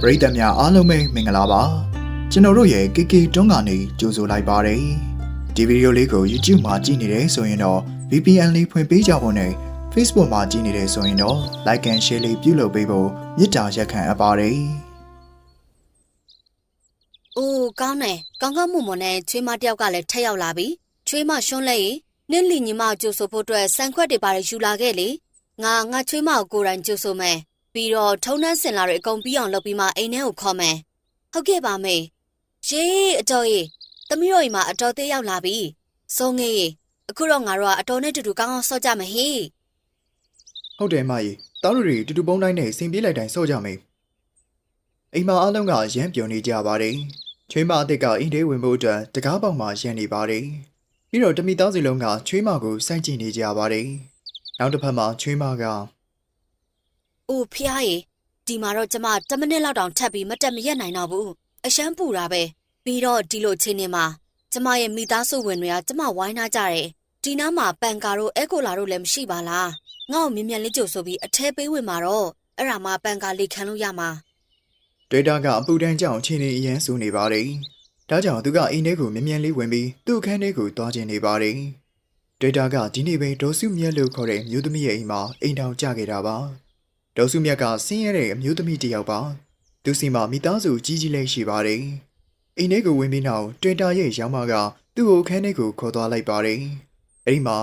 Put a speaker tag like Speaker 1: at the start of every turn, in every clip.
Speaker 1: ပရိသတ်များအားလုံးပဲမင်္ဂလာပါကျွန်တော်တို့ရဲ့ KK တွန်းကနေကြိုဆိုလိုက်ပါတယ်ဒီဗီဒီယိုလေးကို YouTube မှာကြည့်နေတယ်ဆိုရင်တော့ VPN လေးဖွင့်ပေးကြဖို့နဲ့ Facebook မှာကြည့်နေတယ်ဆိုရင်တော့ Like and Share လေးပြုလုပ်ပေးဖို့မေတ္တာရက်ခံအပ်ပါတယ်။
Speaker 2: အိုးကောင်းတယ်။ကောင်းကောင်းမွန်မွန်နဲ့ချွေးမတယောက်ကလည်းထက်ရောက်လာပြီ။ချွေးမရှွန်းလဲရင်နင့်လီညီမကိုကြိုဆိုဖို့အတွက်စံခွက်တွေပါတယ်ယူလာခဲ့လေ။ငါငါချွေးမကိုကိုယ်တိုင်ကြိုဆိုမယ်။ ပြီးတော့ထုံနှန်းစင်လာတွေအကုန်ပြီးအောင်လုပ်ပြီးမှအိမ်ထဲကိုခေါ်မယ်။ဟုတ်ကဲ့ပါမေ။ရှေးအတော်ကြီးသမီးတို့အိမ်မှာအတော်သေးရောက်လာပြီ။စိုးငေးရေအခုတော့ငါတို့ကအတော်နဲ့တူတူကောင်းကောင်းဆော့ကြမယ်ဟေ့
Speaker 1: ဟုတ်တယ်မကြီးတားတို့တွေတူတူပုံးတိုင်းနဲ့စင်ပြေးလိုက်တိုင်းစော့ကြမယ်အိမ်မအားလုံးကရမ်းပြုံနေကြပါတယ်ချွေးမအစ်စ်ကအင်းသေးဝင်ဖို့အတွက်တကားပေါက်မှာရန်နေပါတယ်ပြီးတော့တမိသားစုလုံးကချွေးမကိုစိုက်ကြည့်နေကြပါတယ်နောက်တစ်ဖက်မှာချွေးမက။ ။
Speaker 2: အိုဖျားရေဒီမှာတော့ကျမ10မိနစ်လောက်တောင်ထပ်ပြီးမတက်မရက်နိုင်တော့ဘူး။အရှမ်းပူတာပဲ။ပြီးတော့ဒီလိုချင်းနေမှာကျမရဲ့မိသားစုဝင်တွေကကျမဝိုင်းနာကြတယ်။ဒီနားမှာပန်ကာတို့အဲကိုလာတို့လည်းမရှိပါလား။ငါ့ကိုမြင်မြန်လေးကြိုဆိုပြီးအထဲပေးဝင်မှာတော့အဲ့ဒါမှပန်ကာလေခံလို့ရမှာ။
Speaker 1: ဒေတာကအပူတန်းကြောင့်ချင်းနေအရန်ဆူနေပါတယ်။ဒါကြောင့်သူကအိမ်ထဲကိုမြင်မြန်လေးဝင်ပြီးသူ့အခန်းထဲကိုသွားခြင်းနေပါတယ်။ဒေတာကဒီနေ့ပဲဒေါ်စုမြက်လို့ခေါ်တဲ့မြို့သမီးရဲ့အိမ်မှာအိမ်ထောင်ကြခဲ့တာပါ။ ဒေါ်စုမြတ်ကဆင်းရဲတဲ့အမျိုးသမီးတစ်ယောက်ပါသူစီမှာမိသားစုကြီးကြီးလေးရှိပါတယ်အိမ်ထဲကိုဝင်ပြီးနောက်တွင်တာရဲ့ရောင်းမကသူ့ကိုအခန်းထဲကိုခေါ်သွားလိုက်ပါတယ်အဲ့ဒီမှာ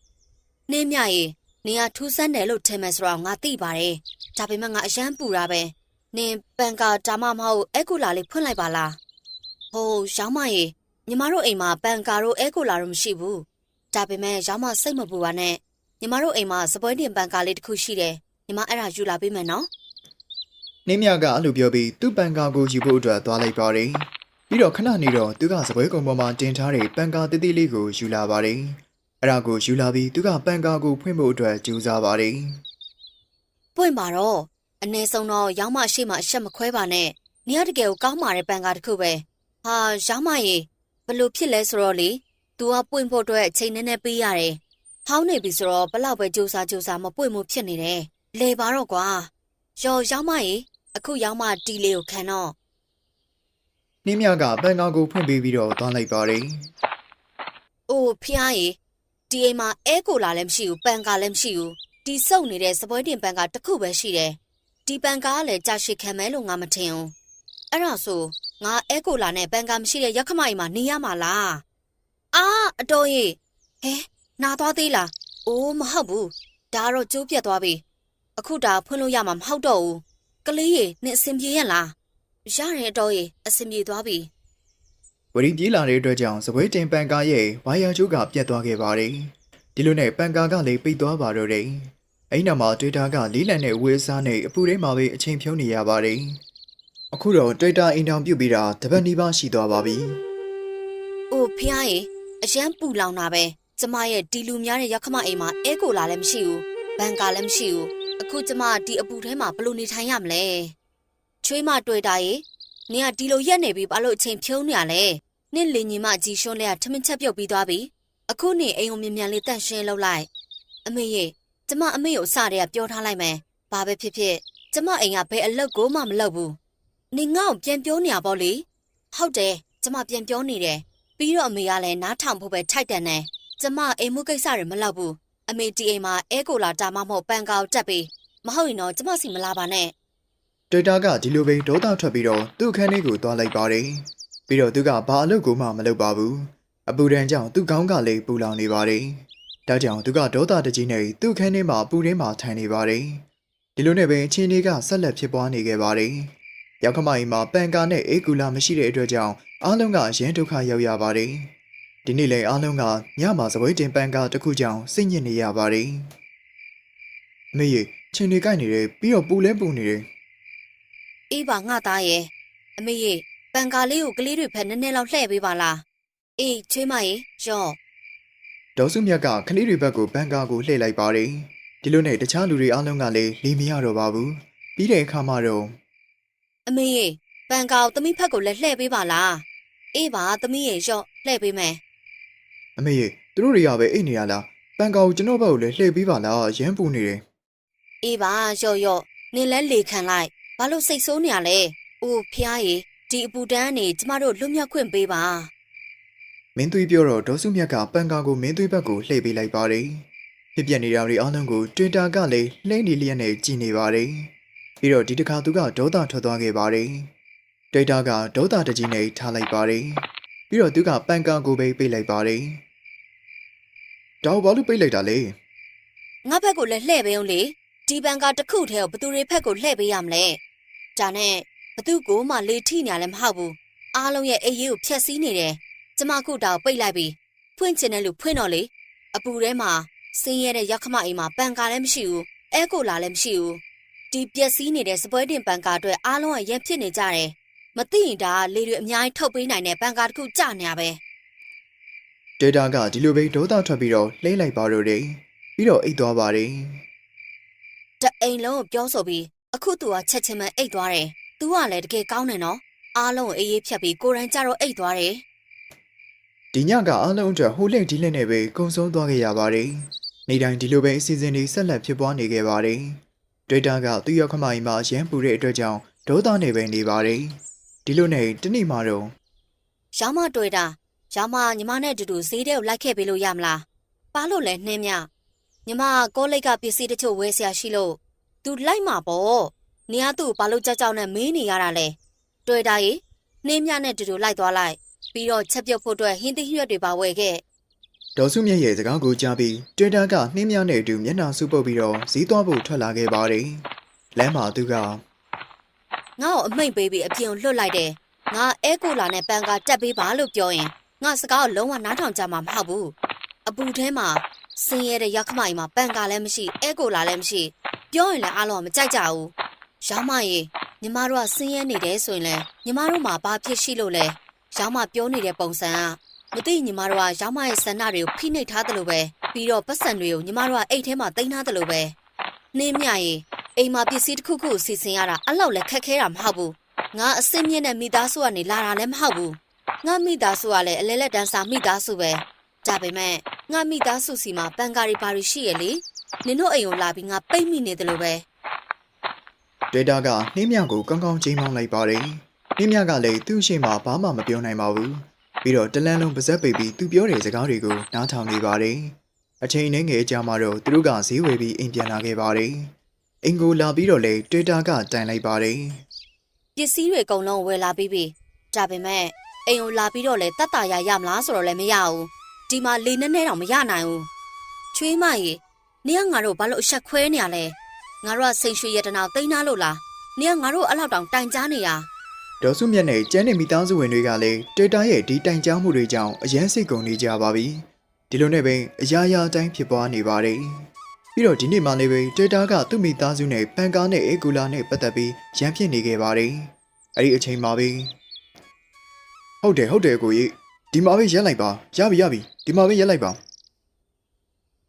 Speaker 1: ။
Speaker 2: နှင်းမြရေနင်ကထူးဆန်းတယ်လို့ထင်မယ်ဆိုတော့ငါသိပါတယ်။ဒါပေမဲ့ငါအရှမ်းပူတာပဲ။နင်ပန်ကာဒါမှမဟုတ်အဲကိုလာလေးဖွင့်လိုက်ပါလား။ဟိုးရောင်းမရေညီမတို့အိမ်မှာပန်ကာတို့အဲကိုလာတို့မရှိဘူး။ဒါပေမဲ့ရောင်းမစိတ်မပူပါနဲ့။ညီမတို့အိမ်မှာစပွဲတင်ပန်ကာလေးတစ်ခုရှိတယ်။ ညီမအဲ့ဒါယူလာပေးမယ်နော်
Speaker 1: နှင်းမြကအဲ့လိုပြောပြီးသူ့ပန်ကာကိုယူဖို့အတွက်သွားလိုက်ပါတယ်။ပြီးတော့ခဏနေတော့သူကစပွဲကုံပေါ်မှာတင်ထားတဲ့ပန်ကာတိတိလေးကိုယူလာပါတယ်။အဲ့ဒါကိုယူလာပြီးသူကပန်ကာကိုဖွင့်ဖို့အတွက်ကြိုးစားပါတယ်။
Speaker 2: ပွင့်ပါတော့။အ ਨੇ ဆုံးတော့ရောင်းမရှိမှအဆက်မခွဲပါနဲ့။နေရတကယ်ကိုကောင်းမာတဲ့ပန်ကာတစ်ခုပဲ။ဟာရောင်းမရေဘလို့ဖြစ်လဲဆိုတော့လေ။ तू ကပွင့်ဖို့အတွက်အချိန်နည်းနည်းပေးရတယ်။ဟောင်းနေပြီဆိုတော့ဘလောက်ပဲကြိုးစားကြိုးစားမပွင့်မှုဖြစ်နေတယ်။ လေပါတော့ကွာ။ရော်ရောင်းမရေအခုရောင်းမတီလေးကိုခံတော့။
Speaker 1: နှင်းမြကပန်ကာကိုဖွင့်ပေးပြီးတော့သွားလိုက်ပါတယ်။
Speaker 2: အိုးဖျားရေဒီအိမ်မှာအဲကိုလာလည်းမရှိဘူးပန်ကာလည်းမရှိဘူး။ဒီစုပ်နေတဲ့စပွဲတင်ပန်ကာတစ်ခုပဲရှိတယ်။ဒီပန်ကာကလည်းကြာရှည်ခံမဲလို့ငါမထင်ဘူး။အဲ့ဒါဆိုငါအဲကိုလာနဲ့ပန်ကာမရှိတဲ့ရက်ခမအိမ်မှာနေရမှာလား။အာအတော်ကြီးဟဲနာသွားသေးလား။အိုးမဟုတ်ဘူး။ဒါကတော့ကျိုးပြတ်သွားပြီ။ အခုဒါဖွင့်လို့ရမှာမဟုတ်တော့ဘူး။ကလေးရေနင်အဆင်ပြေရလား။ရတယ်အတော်ကြီးအဆင်ပြေသွားပြီ။
Speaker 1: ဝရီပြေးလာတဲ့အတွက်ကြောင့်စပွဲတင်ပန်ကာရဲ့ဝါယာချိုးကပြတ်သွားခဲ့ပါတယ်။ဒီလိုနဲ့ပန်ကာကလည်းပိတ်သွားပါတော့တယ်။အဲ့နောက်မှာတွေ့တာကလေးလံတဲ့ဝေးစားနဲ့အပူထဲမှာပဲအချိန်ဖြုံးနေရပါတယ်။အခုတော့တွေ့တာအိမ်တောင်ပြုတ်ပြီးတာတပတ်နီးပါးရှိသွားပါပြီ။။
Speaker 2: အိုဖျားရေအရန်ပူလောင်တာပဲ။ကျမရဲ့ဒီလူများတဲ့ရက်ခမအိမ်မှာအဲကိုလာလည်းမရှိဘူး။ဘန်ကာလည်းမရှိဘူး။ အခုကျမဒီအပူထဲမှာဘယ်လိုနေထိုင်ရမလဲ။ချွေးမတွေ့တာရေနင်ကဒီလိုရက်နေပြီဘာလို့အချိန်ဖြုံးနေရလဲ။နင့်လင်ညီမကြီးရှွန်းလဲကထမင်းချက်ပြုတ်ပြီးသွားပြီ။အခုနေအိမ်ကိုမြ мян လေးတန့်ရှင်းလုပ်လိုက်။အမေရေကျမအမေကိုအစတည်းကပြောထားလိုက်မယ်။ဘာပဲဖြစ်ဖြစ်ကျမအိမ်ကဘယ်အလုပ်ကိုမှမလုပ်ဘူး။နင်ငါ့ကိုပြန်ပြောနေရပေါ့လေ။ဟုတ်တယ်ကျမပြန်ပြောနေတယ်။ ပြီးတော့အမေကလည်းနားထောင်ဖို့ပဲထိုက်တန်တယ်။ကျမအိမ်မှုကိစ္စတွေမလုပ်ဘူး။ အမေဒီအိမ်မှာအဲကိုလာတာမှမဟုတ်ပန်ကောက်တက်ပြီးမဟုတ်ရင်တော့ကျမစီမလာပါနဲ့
Speaker 1: တွေ့တာကဒီလိုပဲဒေါသထွက်ပြီးတော့သူ့ခန်းလေးကိုသွားလိုက်ပါတယ်။ပြီးတော့သူကဘာအလုပ်ကိုမှမလုပ်ပါဘူး။အပူဒဏ်ကြောင့်သူ့ခေါင်းကလည်းပူလောင်နေပါတယ်။ဒါကြောင့်သူကဒေါသတကြီးနဲ့သူ့ခန်းထဲမှာပူထဲမှာထိုင်နေပါတယ်။ဒီလိုနဲ့ပဲအချင်းလေးကဆက်လက်ဖြစ်ပွားနေခဲ့ပါတယ်။ရောက်ခမအိမ်မှာပန်ကာနဲ့အေကူလာမရှိတဲ့အတွက်ကြောင့်အားလုံးကရင်းဒုက္ခရောက်ရပါတယ်။ ဒီနေ့လည်းအားလုံးကညမှာစပွဲတင်ပန်ကာတစ်ခုကြောင့်စိတ်ညစ်နေရပါတယ်။အမေကြီးချင်းတွေကြိုက်နေတယ်ပြီးတော့ပူလဲပူနေတယ်။
Speaker 2: အေးပါငါသားရဲ့အမေရဲ့ပန်ကာလေးကိုကလေးတွေဖက်နည်းနည်းလောက်လှည့်ပေးပါလား။အေးချွေးမရေရော့
Speaker 1: ဒေါ်စုမြတ်ကခလေးတွေဘက်ကိုဘန်ကာကိုလှည့်လိုက်ပါတယ်။ဒီလိုနဲ့တခြားလူတွေအားလုံးကလည်းလီမရတော့ပါဘူး။ပြီးတဲ့အခါမှာတော့
Speaker 2: အမေရဲ့ပန်ကာကိုသမီးဖက်ကိုလည်းလှည့်ပေးပါလား။အေးပါသမီးရဲ့ရော့လှည့်ပေးမယ်
Speaker 1: အမေရေသူတို့တွေကပဲအိတ်နေရလား။ဘန်ကာကိုကျွန်တော်ဘက်ကိုလည်းလှည့်ပေးပါလားရမ်းပူနေတယ်။
Speaker 2: အေးပါရော့ရော့နင်လည်းလေခံလိုက်ဘာလို့စိတ်ဆိုးနေရလဲ။အိုးဖျားရေဒီအပူတန်းကနေကျမတို့လွတ်မြောက်ခွင့်ပေးပါ
Speaker 1: မင်းသွေးပြောတော့ဒေါ်စုမြတ်ကပန်ကာကိုမင်းသွေးဘက်ကိုလှည့်ပေးလိုက်ပါတယ်ဖြစ်ပျက်နေတာတွေအားလုံးကို Twitter ကလည်းလှည့်နေလျက်နဲ့ကြည်နေပါတယ်ပြီးတော့ဒီတစ်ခါသူကဒေါသထွက်သွားခဲ့ပါတယ် Twitter ကဒေါသတကြီးနဲ့ထားလိုက်ပါတယ်ပြီးတော့သူကပန်ကာကိုပဲပိတ်လိုက်ပါတယ် တောက်ဘာလို့ပိတ်လိုက်တာလဲ။
Speaker 2: ငါဘက်ကိုလည်းလှည့်ပေးအောင်လေ။ဒီဘန်ကတစ်ခုတည်းကိုဘသူတွေဘက်ကိုလှည့်ပေးရမလဲ။ဒါနဲ့ဘသူကိုမှလေထိနေရလည်းမဟုတ်ဘူး။အားလုံးရဲ့အေးရေးကိုဖျက်ဆီးနေတယ်။ကျမခုတောင်ပိတ်လိုက်ပြီ။ဖွင့်ချင်တယ်လို့ဖွင့်တော့လေ။အပူထဲမှာဆင်းရဲတဲ့ရောက်ခမအိမ်မှာပန်ကာလည်းမရှိဘူး။အဲကိုလာလည်းမရှိဘူး။ဒီပျက်စီးနေတဲ့စပွဲတင်ပန်ကာအတွက်အားလုံးကရန်ဖြစ်နေကြတယ်။မသိရင်ဒါကလေတွေအများကြီးထုတ်ပေးနိုင်တဲ့ပန်ကာတစ်ခုကြနေရပဲ။
Speaker 1: Twitter ကဒီလိုပဲဒေါသထွက်ပြီးတော့လှည့်လိုက်ပါတော့တယ်ပြီးတော့အိတ်သွားပါတယ်
Speaker 2: တအိမ်လုံးကိုပြောဆိုပြီးအခုသူကချက်ချင်းပဲအိတ်သွားတယ်။ तू ကလည်းတကယ်ကောင်းတယ်နော်။အားလုံးကိုအေးအေးဖြတ်ပြီးကိုရန်ကြတော့အိတ်သွားတယ်
Speaker 1: ဒီညကအားလုံးအတွက်ဟိုလှည့်ဒီလှည့်နဲ့ပဲကုံဆုံးသွားခဲ့ရပါတယ်။နေ့တိုင်းဒီလိုပဲအစီအစဉ်တွေဆက်လက်ဖြစ်ပွားနေခဲ့ပါတယ်။ Twitter ကသူ့ရောက်ခမကြီးမှာရမ်းပူတဲ့အတွက်ကြောင့်ဒေါသနဲ့ပဲနေပါတယ်။ဒီလိုနဲ့တနေ့မှတော့။
Speaker 2: ရောင်းမတွေ့ တာရောင်းမညီမနဲ့အတူတူဈေးထဲကိုလိုက်ခဲ့ပေးလို့ရမလား။ပါလို့လဲနှင်းမြ။ညီမကောလိပ်ကပစ္စည်းတချို့ဝယ်ဆရာရှိလို့ तू လိုက်မှာပေါ့။နေရသူ့ကိုဘာလို့ကြောက်ကြောက်နဲ့မင်းနေရတာလဲ။တွေ့တာရေနှင်းမြနဲ့အတူတူလိုက်သွားလိုက်။ပြီးတော့ချက်ပြုတ်ဖို့အတွက်ဟင်းသီးရွက်တွေပါဝယ်ခဲ့
Speaker 1: ဒေါ်စုမြတ်ရဲ့စကားကိုကြားပြီး Twitter ကနှင်းမြနဲ့အတူမျက်နှာစုပ်ပုတ်ပြီးတော့ဈေးသွားဖို့ထွက်လာခဲ့ပါတယ်။လမ်းမှာသူက
Speaker 2: ငါ့ကိုအမိန့်ပေးပြီးအပြင်ကိုလွတ်လိုက်တယ်။ငါအဲကိုလာနဲ့ပန်ကာတက်ပေးပါလို့ပြောရင် ငါစကားကိုလုံးဝနားထောင်ကြမှာမဟုတ်ဘူး။အပူထဲမှာဆင်းရဲတဲ့ရောက်ခမကြီးမှာပန်ကာလည်းမရှိအဲကိုလာလည်းမရှိပြောရင်လည်းအားလုံးကမကြိုက်ကြဘူး။ရောင်းမရေညီမတို့ကဆင်းရဲနေတယ်ဆိုရင်လည်းညီမတို့မှာဘာဖြစ်ရှိလို့လဲ။ရောင်းမပြောနေတဲ့ပုံစံကမသိညီမတို့ကရောင်းမရဲ့ဆန္ဒတွေကိုဖိနှိပ်ထားသလိုပဲပြီးတော့ပတ်စံတွေကိုညီမတို့ကအိတ်ထဲမှာတင်ထားသလိုပဲနှင်းမြရေအိမ်မှာပစ္စည်းတစ်ခုခုစီစဉ်ရတာအဲ့လောက်လည်းခက်ခဲတာမဟုတ်ဘူးငါအစင်းမြင့်တဲ့မိသားစုကနေလာတာလည်းမဟုတ်ဘူး ငါမိသားစုကလည်းအလဲလက်တန်းစာမိသားစုပဲဒါပေမဲ့ငါမိသားစုစီမှာပန်ကာရီပါရီရှိရလေနင်တို့အိမ်ကိုလာပြီးငါပိတ်မိနေတယ်လို့ပဲ
Speaker 1: Twitter ကနှင်းမြကိုကောင်းကောင်းချိန်မောင်းလိုက်ပါတယ်။နှင်းမြကလည်းသူ့ရှိမှဘာမှမပြောနိုင်ပါဘူး။ပြီးတော့တလန်းလုံးပါဇက်ပိတ်ပြီးသူပြောတဲ့စကားတွေကိုနားထောင်နေပါတယ်။အချိန်နဲ့ငယ်ကြာမှတော့သူတို့ကဈေးဝယ်ပြီးအိမ်ပြန်လာခဲ့ပါတယ်။အင်ကိုလာပြီးတော့လေ Twitter ကတိုင်လိုက်ပါတယ်
Speaker 2: ပစ္စည်းတွေအကုန်လုံးဝယ်လာပြီးပြီဒါပေမဲ့ အိမ်ကိုလာပြီးတော့လေတတ်တာရရမလားဆိုတော့လည်းမရဘူးဒီမှာလေနဲ့နဲ့တော့မရနိုင်ဘူးချွေးမရေနင်ကငါတို့ဘာလို့အဆက်ခွဲနေရလဲငါတို့ကစိန်ရွှေရတနာတိန်းနာလို့လားနင်ကငါတို့အဲ့လောက်တောင်တိုင်ကြားနေရ။
Speaker 1: ဒေါ်စုမြတ်နဲ့ကျန်းနေမိသားစုဝင်တွေကလည်း Twitter ရဲ့ဒီတိုင်ကြားမှုတွေကြောင့်အယမ်းစိတ်ကုန်နေကြပါပြီ။ဒီလိုနဲ့ပဲအရာရာအတိုင်းဖြစ်ပွားနေပါတယ်။ပြီးတော့ဒီနေ့မှလည်းပဲ Twitter ကသူ့မိသားစုနဲ့ပန်ကားနဲ့အေကူလာနဲ့ပတ်သက်ပြီးရန်ဖြစ်နေခဲ့ပါတယ်။အဲ့ဒီအချိန်မှာပဲ ဟုတ်တယ်ဟုတ်တယ်ကိုကြီးဒီမှာပဲရက်လိုက်ပါရပြီရပြီဒီမှာပဲရက်လိုက်ပါ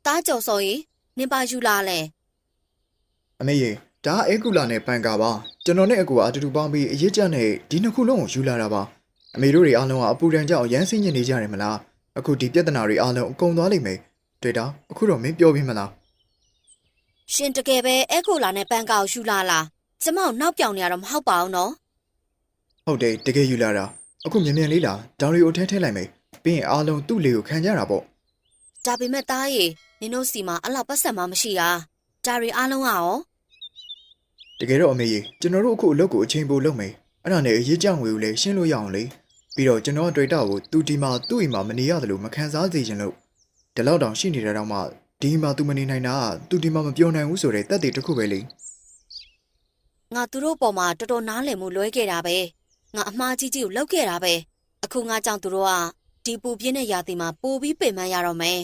Speaker 2: တားကြော်စော်ရင်နင်ပါယူလာလဲ
Speaker 1: အမေရေဒါကအေကူလာနဲ့ပန်ကာပါကျွန်တော်နဲ့အကူကအတူတူပေါင်းပြီးအရေးကြနဲ့ဒီနှစ်ခုလုံးကိုယူလာတာပါအမေတို့တွေအားလုံးကအပူဒဏ်ကြောင့်ရမ်းစင်းညစ်နေကြတယ်မလားအခုဒီပြဿနာတွေအားလုံးအကုန်သွားလိမ့်မယ်တွေ့တာအခုတော့မင်းပြောပြမလား
Speaker 2: ရှင်တကယ်ပဲအဲကိုလာနဲ့ပန်ကောက်ယူလာလားကျမတို့နောက်ပြောင်နေရတော့မဟုတ်ပါဘူးနော်
Speaker 1: ဟုတ်တယ်တကယ်ယူလာတာ အခုမြန်မြန်လေးလာဒေါင်ရီကိုထဲထဲလိုက်မယ်ပြီးရင်အားလုံးသူ့လေကိုခံကြတာပေါ့
Speaker 2: ဒါပေမဲ့တားရေနင်တို့စီမှာအဲ့လောက်ပတ်စံမှမရှိတာဒါရီအားလုံးကရော
Speaker 1: တကယ်တော့အမေကြီးကျွန်တော်တို့အခုအလုပ်ကိုအချိန်ပိုလုပ်မယ်အဲ့ဒါနဲ့အရေးကြောင်ငွေကိုလည်းရှင်းလို့ရအောင်လေပြီးတော့ကျွန်တော်တွေ့တာကိုသူဒီမှာသူ့အိမ်မှာမနေရတယ်လို့မခံစားစေချင်လို့ဒီလောက်တောင်ရှိနေတာတော့မှဒီမှာသူမနေနိုင်တာကသူဒီမှာမပြောနိုင်ဘူးဆိုတဲ့တက်တည်တစ်ခုပဲလေ
Speaker 2: ငါသူတို့ပေါ်မှာတော်တော်နားလည်မှုလွဲခဲ့တာပဲ ငါအမှားကြီးကြီးကိုလောက်ခဲ့တာပဲအခုငါကြောင့်သူတို့ကဒီပူပြင်းတဲ့ရာသီမှာပိုပြီးပင်ပန်းရတော့မယ်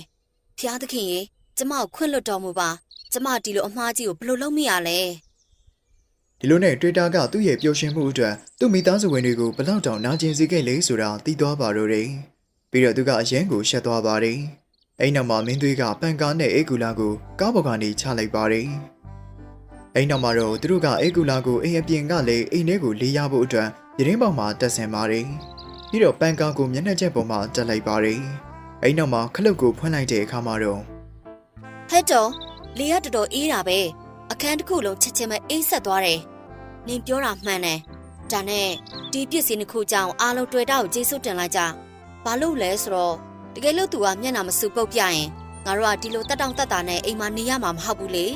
Speaker 2: ဖျားသခင်ရေကျမကိုခွင့်လွတ်တော်မူပါကျမဒီလိုအမှားကြီးကိုဘယ်လိုလုပ်မိရလဲ
Speaker 1: ဒီလိုနဲ့ Twitter ကသူ့ရဲ့ပျော်ရွှင်မှုအတွက်သူ့မိသားစုဝင်တွေကိုဘယ်လောက်တောင်နာကျင်စေခဲ့လဲဆိုတာသိသွားပါတော့တယ်ပြီးတော့သူကအရန်ကိုရှက်သွားပါတယ်အဲ့နောက်မှာမင်းသွေးကပန်ကားနဲ့အေကူလာကိုကားပေါ်ကနေချလိုက်ပါတယ်အဲ့နောက်မှာတော့သူတို့ကအေကူလာကိုအိမ်အပြင်ကလည်းအိမ်ထဲကိုလေးရဖို့အတွက် ရင်းပေါက်မှာတက်ဆင်ပါတယ်ပြီးတော့ပန်ကားကိုမျက်နှာချက်ပေါ်မှာတက်လိုက်ပါတယ်အဲ့နောက်မှာခလုတ်ကိုဖွင့်လိုက်တဲ့အခါမှာတော့
Speaker 2: ဟဲ့တော်လေရတော်တော်အေးတာပဲအခန်းတစ်ခုလုံးချက်ချင်းပဲအေးဆက်သွားတယ်နင်ပြောတာမှန်တယ်ဒါနဲ့ဒီပြစ်စင်တစ်ခုကြောင့်အားလုံးတွေ့တာကိုကျေးဇူးတင်လိုက်ကြဘာလို့လဲဆိုတော့တကယ်လို့ तू ကမျက်နှာမစူပုတ်ပြရင်ငါတို့ကဒီလိုတက်တောင့်တက်တာနဲ့အိမ်မှာနေရမှာမဟုတ်ဘူးလေ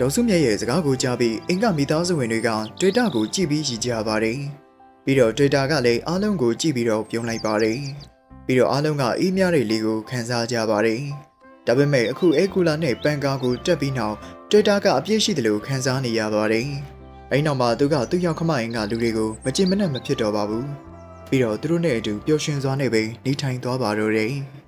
Speaker 1: ဒေါ်စုမြတ်ရဲ့စကားကိုကြားပြီးအင်ကမိသားစုဝင်တွေက Twitter ကိုကြည့်ပြီးရည်ကြပါတယ်။ပြီးတော့ Twitter ကလည်းအားလုံးကိုကြည့်ပြီးတော့ပြုံးလိုက်ပါတယ်။ပြီးတော့အားလုံးကအေးမြတဲ့လေးကိုခန်းစားကြပါတယ်။ဒါပေမဲ့အခုအေကူလာနဲ့ပန်ကာကိုတက်ပြီးနောက် Twitter ကအပြည့်ရှိတယ်လို့ခန်းစားနေရပါတယ်။အဲဒီနောက်မှာသူကသူ့ရောက်ခမရင်ကလူတွေကိုမကြင်မနဲ့မဖြစ်တော့ပါဘူး။ပြီးတော့သူတို့နဲ့အတူပျော်ရွှင်စွာနဲ့ပဲနေထိုင်သွားပါတော့တယ်။